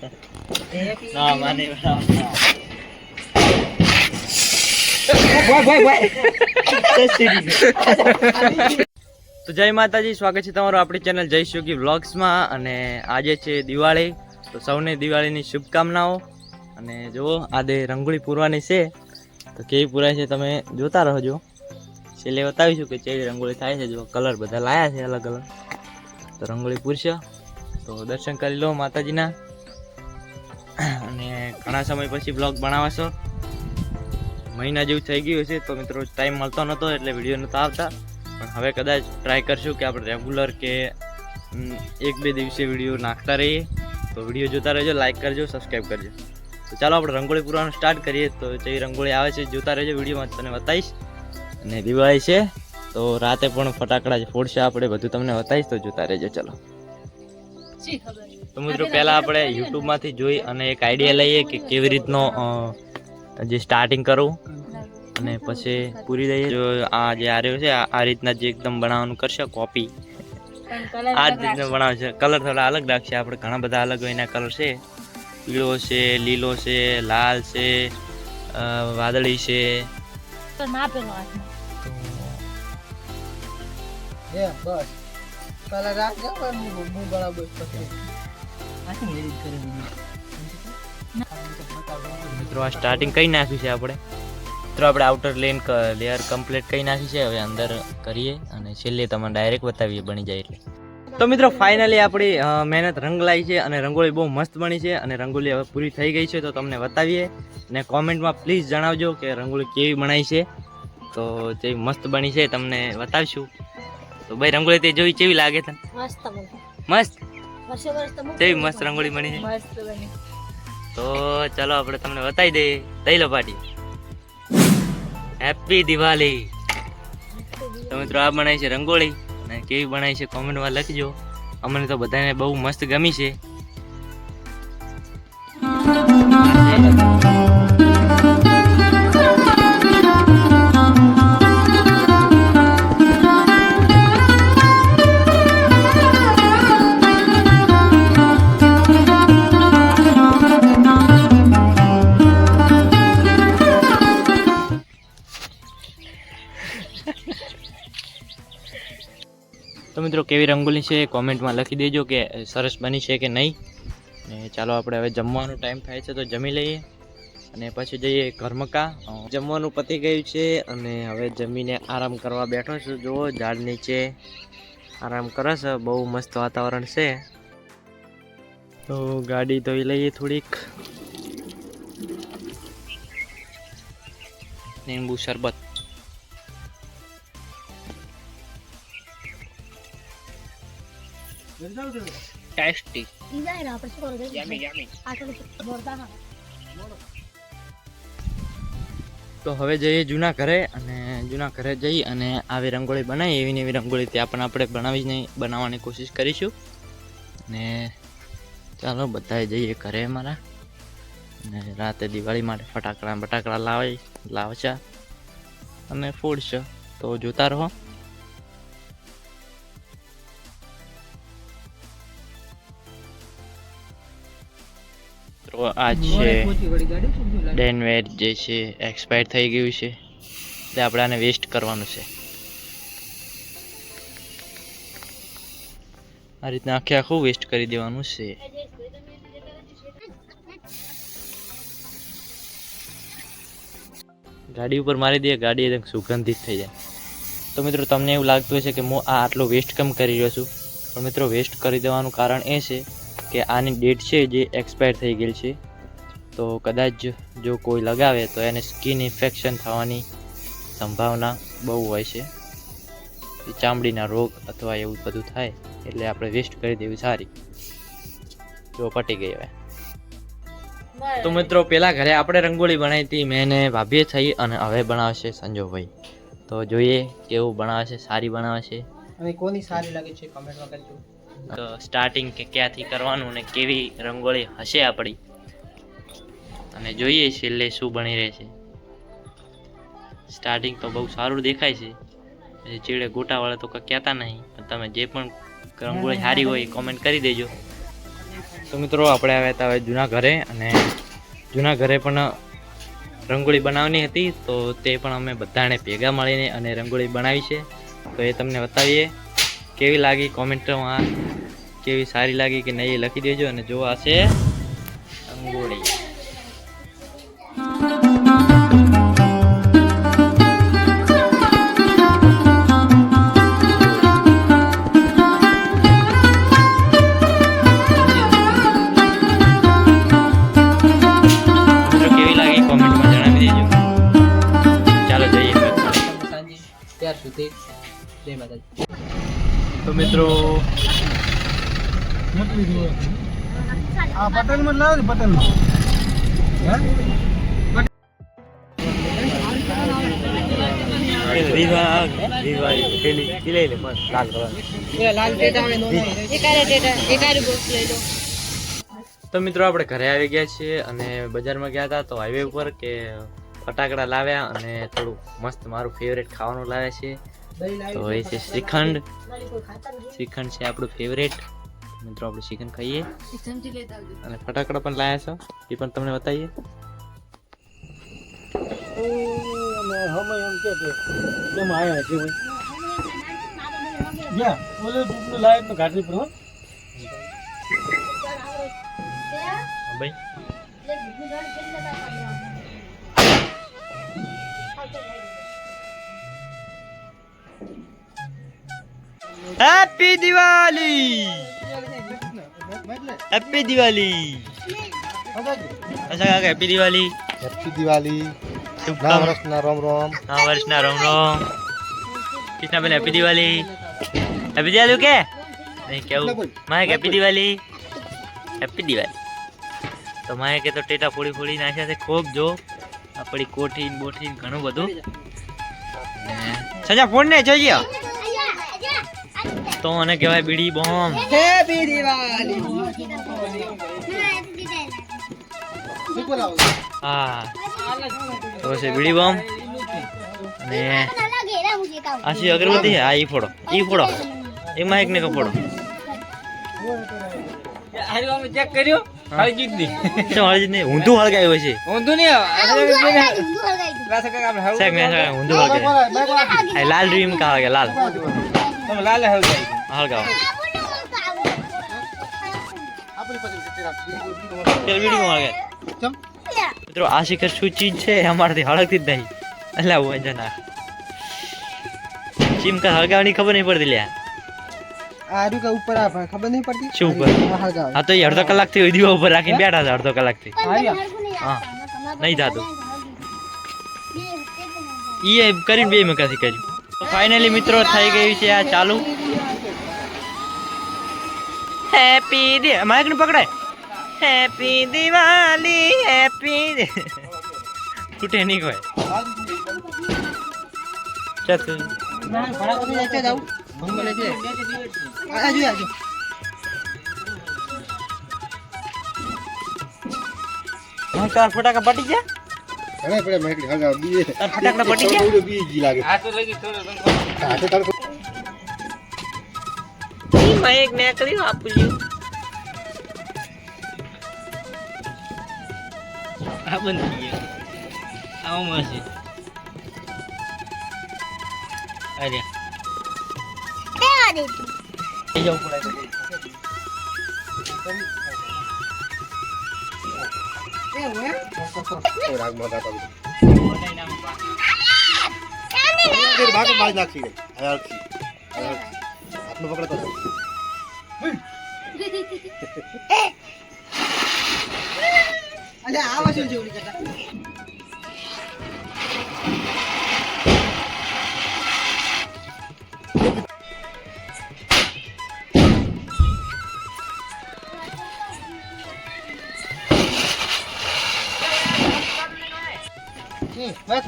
ના માને તો જય માતાજી, સ્વાગત છે તમારું આપણી ચેનલ જય સુગી વ્લોગ્સમાં. અને આજે છે દિવાળી, તો સૌને દિવાળીની શુભકામનાઓ. અને જુઓ, આજે રંગોળી પૂરવાની છે. તો કેવી પૂરાય છે તમે જોતા રહો છેલ્લે બતાવીશું કે કેવી રંગોળી થાય છે. જો કલર બધા લાયા છે અલગ અલગ તો રંગોળી પૂરશે. તો દર્શન કરી લો માતાજીના. ઘણા સમય પછી બ્લોગ બનાવશો. મહિના જેવું થઈ ગયું છે તો મિત્રો ટાઈમ મળતો નહોતો એટલે વીડિયો નહોતા આવતા. પણ હવે કદાચ ટ્રાય કરશું કે આપણે રેગ્યુલર કે એક બે દિવસે વીડિયો નાખતા રહીએ. તો વીડિયો જોતા રહેજો લાઈક કરજો સબસ્ક્રાઈબ કરજો. તો ચાલો આપણે રંગોળી પૂરવાનું સ્ટાર્ટ કરીએ. તો જે રંગોળી આવે છે જોતા રહેજો વિડીયોમાં તને બતાવીશ. અને દિવાળી છે, તો રાતે પણ ફટાકડા જ ફોડશે આપણે, બધું તમને બતાવીશ, તો જોતા રહેજો, ચલો. તો મિત્રો પહેલાં આપણે યુટ્યુબમાંથી જોઈ અને એક આઈડિયા લઈએ કે કેવી રીતનો જે સ્ટાર્ટિંગ કરવું. અને પછી પૂરી દઈએ જો આ જે આ રહ્યો છે આ રીતના જે એકદમ બનાવવાનું કરશે કોપી આ જ રીતના બનાવશે કલર થોડા અલગ રાખશે. આપણે ઘણા બધા અલગ એના કલર છે. પીળો છે લીલો છે લાલ છે વાદળી છે. મિત્રો આ સ્ટાર્ટિંગ કઈ નાખ્યું છે આપણે? મિત્રો આપણે આઉટર લેન લેયર કમ્પ્લીટ કઈ નાખી છે? હવે અંદર કરીએ અને છેલ્લે તમને ડાયરેક્ટ બતાવીએ બની જાય એટલે. તો મિત્રો ફાઇનલી આપણી મહેનત રંગ લાવી છે અને રંગોળી બહુ મસ્ત બની છે અને રંગોળી હવે પૂરી થઈ ગઈ છે તો તમને બતાવીએ. અને કોમેન્ટમાં પ્લીઝ જણાવજો કે રંગોળી કેવી બનાવી છે. તો જે મસ્ત બની છે તમને બતાવીશું. તો ભાઈ રંગોળી તે જોઈ કેવી લાગે તને? મસ્ત મસ્ત? કેવી મસ્ત રંગોળી બની છે. મસ્ત બની. તો ચલો આપણે તમને બતાવી દઈએ. દહી લપાટી હેપી દિવાળી તો મિત્રો આ બનાવી છે રંગોળી. અને કેવી બનાવી છે કોમેન્ટમાં લખજો. અમને તો બધાને બહુ મસ્ત ગમી છે. મિત્રો, કેવી રંગોલી છે કોમેન્ટમાં લખી દેજો કે સરસ બની છે કે નહીં. ને ચાલો આપણે હવે જમવાનો ટાઈમ થાય છે તો જમી લઈએ. અને પછી જઈએ ઘરમકા. જમવાનું પતી ગયું છે અને હવે જમીને આરામ કરવા બેઠો છું. જુઓ, ઝાડ નીચે આરામ કરે છે. બહુ મસ્ત વાતાવરણ છે. તો ગાડી ધોઈ લઈએ થોડીક. લીંબુ શરબત ટેસ્ટી ને આપણે શું કરવું? યમી થોડું મોરદા હા. તો હવે જઈએ જૂના ઘરે અને જૂના ઘરે જઈ અને આવી રંગોળી બનાવી. એવી ને એવી રંગોળી ત્યાં પણ આપણે બનાવી નહીં બનાવવાની કોશિશ કરીશું. અને ચાલો બધાએ જઈએ ઘરે અમારા. અને રાતે દિવાળી માટે ફટાકડા બટાકડા લાવી લાવશે. અને ફોડશે. તો જોતા રહો. આ છે ડેનવેર જે છે એક્સપાયર થઈ ગયું છે. એટલે આપણે આને વેસ્ટ કરવાનું છે. આ રીતના આખે આખું વેસ્ટ કરી દેવાનું છે. ગાડી ઉપર મારી દઈએ ગાડી એકદમ સુગંધિત થઈ જાય. તો મિત્રો તમને એવું લાગતું હશે કે હું આ આટલો વેસ્ટ કેમ કરી રહ્યો છું? પણ મિત્રો વેસ્ટ કરી દેવાનું કારણ એ છે કે આની ડેટ છે જે એક્સપાયર થઈ ગયેલ છે. તો કદાચ જો કોઈ લગાવે તો એને સ્કિન ઇન્ફેક્શન થવાની સંભાવના બહુ હોય છે. ચામડીના રોગ અથવા એવું બધું થાય એટલે આપણે વેસ્ટ કરી દેવી સારી. જો પટી ગઈ હવે. તો મિત્રો પેલા ઘરે આપણે રંગોળી બનાવી હતી મેં એને ભાભીએ થઈ અને હવે બનાવશે સંજોભાઈ તો જોઈએ કેવું બનાવે છે સારી બનાવે છે અને કોની સારી લાગે છે? કમેન્ટમાં કરજો તો સ્ટાર્ટિંગ કે ક્યાંથી કરવાનું ને કેવી રંગોળી હશે આપણી? અને જોઈએ છેલ્લે શું બની રહે છે. સ્ટાર્ટિંગ તો બહુ સારું દેખાય છે. ચીડે ગોટાવાળા તો કહેતા નહીં પણ તમે જે પણ રંગોળી સારી હોય કોમેન્ટ કરી દેજો. તો મિત્રો આપણે આવ્યા હતા હવે જૂના ઘરે અને જૂના ઘરે પણ રંગોળી બનાવવાની હતી તો તે પણ અમે બધાને ભેગા મળીને અને રંગોળી બનાવી છે. તો એ તમને બતાવીએ. કેવી લાગી કોમેન્ટમાં? કેવી સારી લાગી કે નહીં લખી દેજો અને જો આ છે અંગોળી. ત્યાર સુધી. જય માતાજી. તો મિત્રો આ પટેલમાં લાવ રીવા રીવા પેલી પીલે લે મસ્ત લાલ કલર. લાલ ટેટા આવે નો એકારે ટેટા એકારે બોક્સ લઈ લો. તો મિત્રો આપણે ઘરે આવી ગયા છીએ અને બજારમાં ગયા હતા તો હાઈવે ઉપર કે ફટાકડા લાવ્યા અને થોડું મસ્ત મારું ફેવરેટ ખાવાનું લાવ્યા છે તો એ છે શ્રીખંડ. શ્રીખંડ છે આપણું ફેવરેટ મિત્રો આપણે શ્રીખંડ ખાઈએ. અને ફટાકડા પણ લાવ્યા છો એ પણ તમને બતાવીએ. ભાઈ? હેપી દિવાળી હેપી દિવાળી અચ્છા હેપી દિવાળી હેપી દિવાળી નવા વર્ષના રોમ રોમ નવા વર્ષના રોમ રોમ કૃષ્ણાબેન હેપી દિવાળી હેપી દિવાળી કે નહીં કેવું મારે હેપી દિવાળી હેપી દિવાળી તો મારે કે તો ટેટા ફોડી ફોડી નાખ્યા છે ખૂબ જો આપણી કોઠી બોઠી ઘણું બધું સજા ફોન ને જોઈએ તો મને કહેવાય બીડી બોમ્બ. હેપી દિવાળી હા. તો છે બીડી બોમ્બ. અને આ છે. અગરબત્તી હા ઈ ફોડો. ઈ ફોડો. એમાં એક ને કો ફોડો. ચેક કર્યો? હા. શું હળજી નહીં? ઊંધું હળગાયું છે. ઊંધું ઊંધું હળગાયું લાલ ડ્રીમ કા લાલ. તમે લાલ હળ જાય મિત્રો આ શિખર શું ચીજ છે? અમારાથી હળગતી જ નહીં. એટલે આવું અંજા ના ચીમકા હળગાવાની ખબર નહીં પડતી લ્યા. આ કે ઉપર આ ખબર નહીં પડતી? શું ઉપર? આ તો એ અડધો કલાકથી હોય દીવા ઉપર રાખીને બેઠા હતા અડધો કલાકથી. હા. નહીં થતું એ કરીને બે મકાથી કર્યું? તો ફાઇનલી મિત્રો થઈ ગયું છે આ ચાલુ હેપી દે માઇક ને પકડાય હેપી દિવાળી હેપી ફૂટે નહીં કોઈ ચાલ તું. ના, ભણા પછી જાય છે જાઉં. ભંગ મળે છે. આ- આ જોઈ આવજો. હા, તાર ફટાકા પટી ગયા ઘણા પડે મેકડી હગા બી ફટાકડા પટી ગયા? બી જી લાગે. આ તો લઈ થોડો રંગ. તો તાર માઇક ને કર્યું આપું આ બંધ થઈ ગયો. આવું મળશે. અરે. જવું પડે. આ વસ્તુ જેવડી કરતા.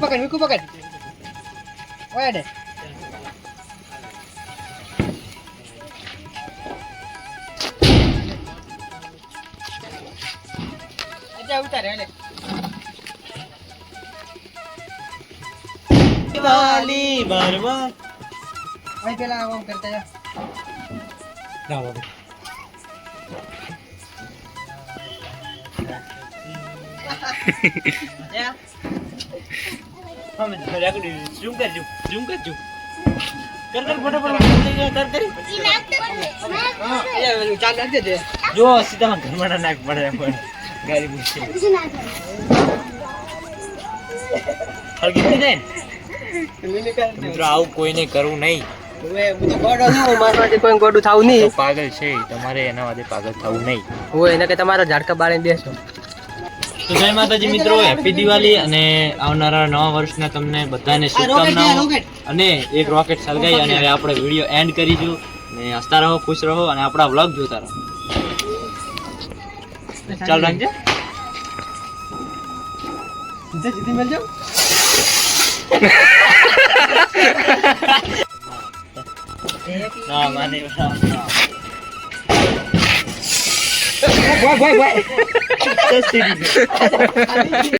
પકડ મીકુ પકડ. ઓય દે અચ્છા ઉતારે હાલે. દિવાળી બરવા અહીં પેલા આમ કરતા જા. અમે રેકડી ઝૂમ કરજો ઝૂમ કરજો. કર કર ફટાફટ કર કરી. ચાલ નાખી દે જો સીધા ઘરમાં નાખ પડે પણ ગાડી મૂકશે હળગી થઈ જાય મિત્રો આવું કોઈને કરવું નહીં. હવે હું તો ગોડો છું મારા માટે કોઈ ગોડું થાવું નહીં. પાગલ છે તમારે એના માટે પાગલ થવું નહીં. હું એને કે તમારા ઝાડકા બાળીને બેસો. તો જય માતાજી મિત્રો હેપી દિવાળી અને આવનારા નવા વર્ષના તમને બધાને શુભકામનાઓ. અને એક રોકેટ સળગાઈ અને હવે આપણે વીડિયો એન્ડ કરીશું અને હસતા રહો ખુશ રહો અને આપણા વ્લોગ જોતા રહો. ચાલ રાખજે. સીધી ના માને. ભાઈ ભાઈ ભાઈ.